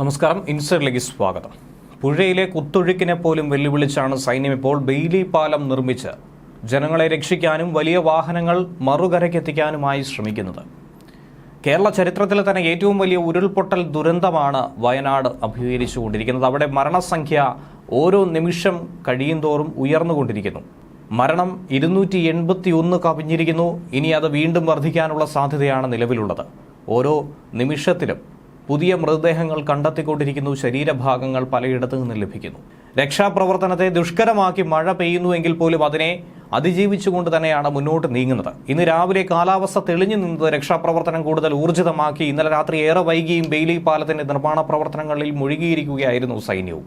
നമസ്കാരം. ഇൻസൈഡിലേക്ക് സ്വാഗതം. പുഴയിലെ കുത്തൊഴുക്കിനെ പോലും വെല്ലുവിളിച്ചാണ് സൈന്യം ഇപ്പോൾ ബെയിലി പാലം നിർമ്മിച്ച് ജനങ്ങളെ രക്ഷിക്കാനും വലിയ വാഹനങ്ങൾ മറുകരയ്ക്കെത്തിക്കാനുമായി ശ്രമിക്കുന്നത്. കേരള ചരിത്രത്തിലെ തന്നെ ഏറ്റവും വലിയ ഉരുൾപൊട്ടൽ ദുരന്തമാണ് വയനാട് അഭിമുഖീകരിച്ചുകൊണ്ടിരിക്കുന്നത്. അവിടെ മരണസംഖ്യ ഓരോ നിമിഷം കഴിയുന്തോറും ഉയർന്നുകൊണ്ടിരിക്കുന്നു. മരണം ഇരുന്നൂറ്റി എൺപത്തി ഒന്ന് കവിഞ്ഞിരിക്കുന്നു. ഇനി അത് വീണ്ടും വർദ്ധിക്കാനുള്ള സാധ്യതയാണ് നിലവിലുള്ളത്. ഓരോ നിമിഷത്തിലും പുതിയ മൃതദേഹങ്ങൾ കണ്ടെത്തിക്കൊണ്ടിരിക്കുന്നു. ശരീരഭാഗങ്ങൾ പലയിടത്തു നിന്ന് ലഭിക്കുന്നു. രക്ഷാപ്രവർത്തനത്തെ ദുഷ്കരമാക്കി മഴ പെയ്യുന്നുവെങ്കിൽ പോലും അതിനെ അതിജീവിച്ചുകൊണ്ട് തന്നെയാണ് മുന്നോട്ട് നീങ്ങുന്നത്. ഇന്ന് രാവിലെ കാലാവസ്ഥ തെളിഞ്ഞു നിന്നത് രക്ഷാപ്രവർത്തനം കൂടുതൽ ഊർജിതമാക്കി ഇന്നലെ രാത്രി ഏറെ വൈകിയും ബെയിലി പാലത്തിന്റെ നിർമ്മാണ പ്രവർത്തനങ്ങളിൽ മുഴുകിയിരിക്കുകയായിരുന്നു സൈന്യവും.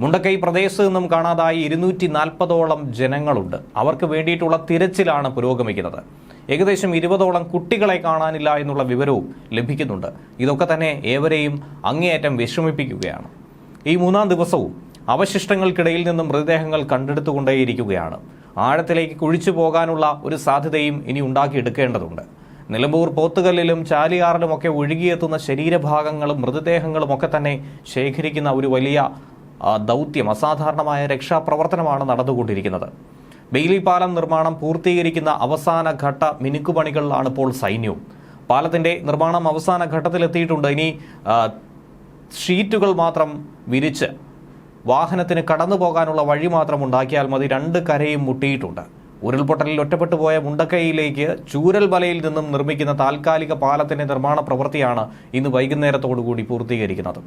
മുണ്ടക്കൈ പ്രദേശത്ത് നിന്നും കാണാതായി ഇരുന്നൂറ്റി നാൽപ്പതോളം ജനങ്ങളുണ്ട്. അവർക്ക് വേണ്ടിയിട്ടുള്ള തിരച്ചിലാണ് പുരോഗമിക്കുന്നത്. ഏകദേശം ഇരുപതോളം കുട്ടികളെ കാണാനില്ല എന്നുള്ള വിവരവും ലഭിക്കുന്നുണ്ട്. ഇതൊക്കെ തന്നെ ഏവരെയും അങ്ങേയറ്റം വിഷമിപ്പിക്കുകയാണ്. ഈ മൂന്നാം ദിവസവും അവശിഷ്ടങ്ങൾക്കിടയിൽ നിന്നും മൃതദേഹങ്ങൾ കണ്ടെടുത്തുകൊണ്ടേയിരിക്കുകയാണ്. ആഴത്തിലേക്ക് കുഴിച്ചു പോകാനുള്ള ഒരു സാധ്യതയും ഇനി ഉണ്ടാക്കിയെടുക്കേണ്ടതുണ്ട്. നിലമ്പൂർ പോത്തുകല്ലിലും ചാലിയാറിലുമൊക്കെ ഒഴുകിയെത്തുന്ന ശരീരഭാഗങ്ങളും മൃതദേഹങ്ങളും ഒക്കെ തന്നെ ശേഖരിക്കുന്ന ഒരു വലിയ ദൗത്യം അസാധാരണമായ രക്ഷാപ്രവർത്തനമാണ് നടന്നുകൊണ്ടിരിക്കുന്നത്. ബെയിലി പാലം നിർമ്മാണം പൂർത്തീകരിക്കുന്ന അവസാന ഘട്ട മിനുക്കുപണികളിലാണ് ഇപ്പോൾ സൈന്യവും പാലത്തിന്റെ നിർമ്മാണം അവസാന ഘട്ടത്തിലെത്തിയിട്ടുണ്ട്. ഇനി ഷീറ്റുകൾ മാത്രം വിരിച്ച് വാഹനത്തിന് കടന്നു പോകാനുള്ള വഴി മാത്രം ഉണ്ടാക്കിയാൽ മതി. രണ്ട് കരയും മുട്ടിയിട്ടുണ്ട്. ഉരുൾപൊട്ടലിൽ ഒറ്റപ്പെട്ടു പോയ മുണ്ടക്കൈയിലേക്ക് ചൂരൽമലയിൽ നിന്നും നിർമ്മിക്കുന്ന താൽക്കാലിക പാലത്തിന്റെ നിർമ്മാണ പ്രവൃത്തിയാണ് ഇന്ന് വൈകുന്നേരത്തോടുകൂടി പൂർത്തീകരിക്കുന്നത്.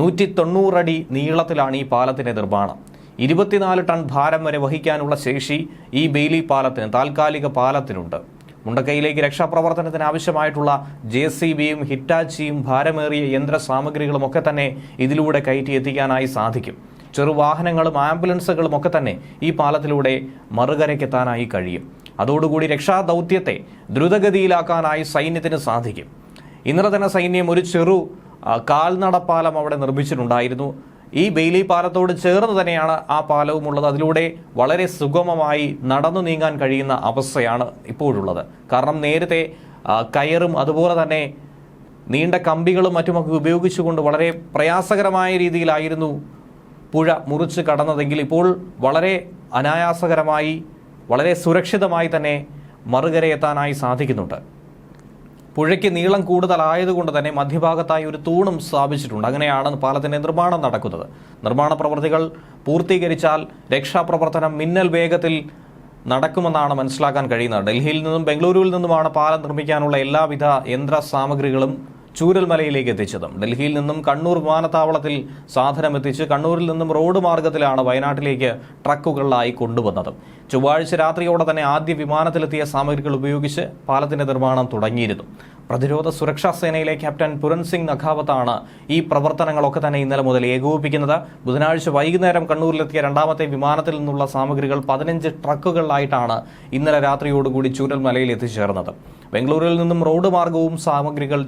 നൂറ്റി തൊണ്ണൂറടി നീളത്തിലാണ് ഈ പാലത്തിന്റെ നിർമ്മാണം. ഇരുപത്തിനാല് ടൺ ഭാരം വരെ വഹിക്കാനുള്ള ശേഷി ഈ ബെയിലി പാലത്തിന് താൽക്കാലിക പാലത്തിനുണ്ട്. മുണ്ടക്കൈയിലേക്ക് രക്ഷാപ്രവർത്തനത്തിന് ആവശ്യമായിട്ടുള്ള ജെ സി ബിയും ഹിറ്റാച്ചിയും ഭാരമേറിയ യന്ത്ര സാമഗ്രികളും ഒക്കെ തന്നെ ഇതിലൂടെ കയറ്റി എത്തിക്കാനായി സാധിക്കും. ചെറുവാഹനങ്ങളും ആംബുലൻസുകളും ഒക്കെ തന്നെ ഈ പാലത്തിലൂടെ മറുകരയ്ക്കെത്താനായി കഴിയും. അതോടുകൂടി രക്ഷാദൗത്യത്തെ ദ്രുതഗതിയിലാക്കാനായി സൈന്യത്തിന് സാധിക്കും. ഇന്നലെ തന്നെ സൈന്യം ഒരു ചെറു കാൽനടപ്പാലം അവിടെ നിർമ്മിച്ചിട്ടുണ്ടായിരുന്നു. ഈ ബെയിലി പാലത്തോട് ചേർന്ന് തന്നെയാണ് ആ പാലവും ഉള്ളത് അതിലൂടെ വളരെ സുഗമമായി നടന്നു നീങ്ങാൻ കഴിയുന്ന അവസ്ഥയാണ് ഇപ്പോഴുള്ളത്. കാരണം നേരത്തെ കയറും അതുപോലെ തന്നെ നീണ്ട കമ്പികളും മറ്റുമൊക്കെ ഉപയോഗിച്ചുകൊണ്ട് വളരെ പ്രയാസകരമായ രീതിയിലായിരുന്നു പുഴ മുറിച്ച് കടന്നതെങ്കിൽ ഇപ്പോൾ വളരെ അനായാസകരമായി വളരെ സുരക്ഷിതമായി തന്നെ മറുകരയെത്താനായി സാധിക്കുന്നുണ്ട്. പുഴയ്ക്ക് നീളം കൂടുതലായതുകൊണ്ട് തന്നെ മധ്യഭാഗത്തായി ഒരു തൂണും സ്ഥാപിച്ചിട്ടുണ്ട്. അങ്ങനെയാണ് പാലത്തിന്റെ നിർമ്മാണം നടക്കുന്നത്. നിർമ്മാണ പ്രവൃത്തികൾ പൂർത്തീകരിച്ചാൽ രക്ഷാപ്രവർത്തനം മിന്നൽ വേഗത്തിൽ നടക്കുമെന്നാണ് മനസ്സിലാക്കാൻ കഴിയുന്നത്. ഡൽഹിയിൽ നിന്നും ബംഗളൂരുവിൽ നിന്നുമാണ് പാലം നിർമ്മിക്കാനുള്ള എല്ലാവിധ യന്ത്ര സാമഗ്രികളും ചൂരൽമലയിലേക്ക് എത്തിച്ചതും ഡൽഹിയിൽ നിന്നും കണ്ണൂർ വിമാനത്താവളത്തിൽ സാധനം എത്തിച്ച് കണ്ണൂരിൽ നിന്നും റോഡ് മാർഗത്തിലാണ് വയനാട്ടിലേക്ക് ട്രക്കുകളിലായി കൊണ്ടുവന്നതും. ചൊവ്വാഴ്ച രാത്രിയോടെ തന്നെ ആദ്യ വിമാനത്തിലെത്തിയ സാമഗ്രികൾ ഉപയോഗിച്ച് പാലത്തിന്റെ നിർമ്മാണം തുടങ്ങിയിരുന്നു. പ്രതിരോധ സുരക്ഷാ സേനയിലെ ക്യാപ്റ്റൻ പുരൻ സിംഗ് നഖാവത്താണ് ഈ പ്രവർത്തനങ്ങളൊക്കെ തന്നെ ഇന്നലെ മുതൽ ഏകോപിപ്പിക്കുന്നത്. ബുധനാഴ്ച വൈകുന്നേരം കണ്ണൂരിലെത്തിയ രണ്ടാമത്തെ വിമാനത്തിൽ നിന്നുള്ള സാമഗ്രികൾ പതിനഞ്ച് ട്രക്കുകളിലായിട്ടാണ് ഇന്നലെ രാത്രിയോടുകൂടി ചൂരൽമലയിൽ എത്തിച്ചേർന്നത്. ബംഗളൂരുവിൽ നിന്നും റോഡ് മാർഗവും സാമഗ്രികൾ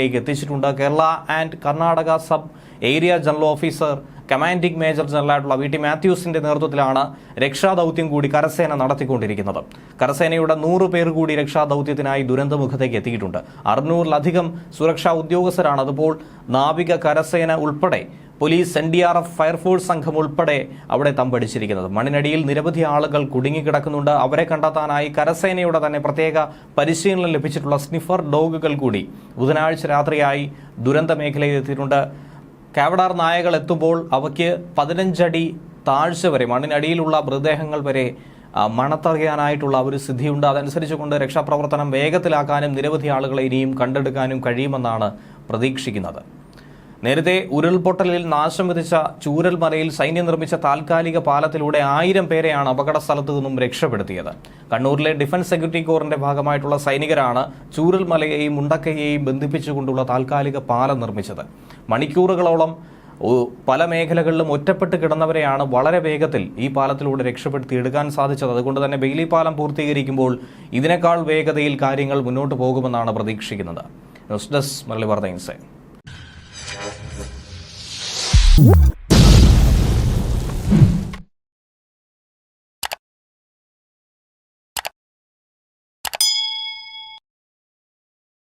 ചൂരൽമലയിലേക്ക് എത്തിച്ചിട്ടുണ്ട്. Kerala and Karnataka sub area general officer commanding major ജനറലായിട്ടുള്ള V T മാത്യൂസിന്റെ നേതൃത്വത്തിലാണ് രക്ഷാദൌത്യം കൂടി കരസേന നടത്തിക്കൊണ്ടിരിക്കുന്നത്. കരസേനയുടെ നൂറ് പേർ കൂടി രക്ഷാദൌത്യത്തിനായി ദുരന്തമുഖത്തേക്ക് എത്തിയിട്ടുണ്ട്. അറുന്നൂറിലധികം സുരക്ഷാ ഉദ്യോഗസ്ഥരാണ്. അതുപോൾ നാവിക കരസേന ഉൾപ്പെടെ police N D R F fire force സംഘം ഉൾപ്പെടെ അവിടെ തമ്പടിച്ചിരിക്കുന്നത്. മണ്ണിനടിയിൽ നിരവധി ആളുകൾ കുടുങ്ങിക്കിടക്കുന്നുണ്ട്. അവരെ കണ്ടെത്താനായി കരസേനയുടെ തന്നെ പ്രത്യേക പരിശീലനം ലഭിച്ചിട്ടുള്ള സ്നിഫർ ഡോഗുകൾ കൂടി ബുധനാഴ്ച രാത്രിയായി ദുരന്ത മേഖലയിൽ എത്തിയിട്ടുണ്ട്. കാവടാർ നായകൾ എത്തുമ്പോൾ അവയ്ക്ക് പതിനഞ്ചടി താഴ്ച വരെ മണ്ണിനടിയിലുള്ള മൃതദേഹങ്ങൾ വരെ മണത്തറിയാനായിട്ടുള്ള ഒരു സിദ്ധിയുണ്ട് അതനുസരിച്ചുകൊണ്ട് രക്ഷാപ്രവർത്തനം വേഗത്തിലാക്കാനും നിരവധി ആളുകളെ ഇനിയും കണ്ടെടുക്കാനും കഴിയുമെന്നാണ് പ്രതീക്ഷിക്കുന്നത്. നേരത്തെ ഉരുൾപൊട്ടലിൽ നാശം വിധിച്ച ചൂരൽമലയിൽ സൈന്യം നിർമ്മിച്ച താൽക്കാലിക പാലത്തിലൂടെ ആയിരം പേരെയാണ് അപകട സ്ഥലത്തു നിന്നും രക്ഷപ്പെടുത്തിയത്. കണ്ണൂരിലെ ഡിഫൻസ് സെക്യൂരിറ്റി കോറിന്റെ ഭാഗമായിട്ടുള്ള സൈനികരാണ് ചൂരൽമലയെയും മുണ്ടക്കയെയും ബന്ധിപ്പിച്ചുകൊണ്ടുള്ള താൽക്കാലിക പാലം നിർമ്മിച്ചത്. മണിക്കൂറുകളോളം പല മേഖലകളിലും ഒറ്റപ്പെട്ട് കിടന്നവരെയാണ് വളരെ വേഗത്തിൽ ഈ പാലത്തിലൂടെ രക്ഷപ്പെടുത്തി രക്ഷപ്പെടുത്തിയെടുക്കാൻ സാധിച്ചത്. അതുകൊണ്ട് തന്നെ ബെയിലി പാലം പൂർത്തീകരിക്കുമ്പോൾ ഇതിനേക്കാൾ വേഗതയിൽ കാര്യങ്ങൾ മുന്നോട്ട് പോകുമെന്നാണ് പ്രതീക്ഷിക്കുന്നത്. News desk Murali Woo!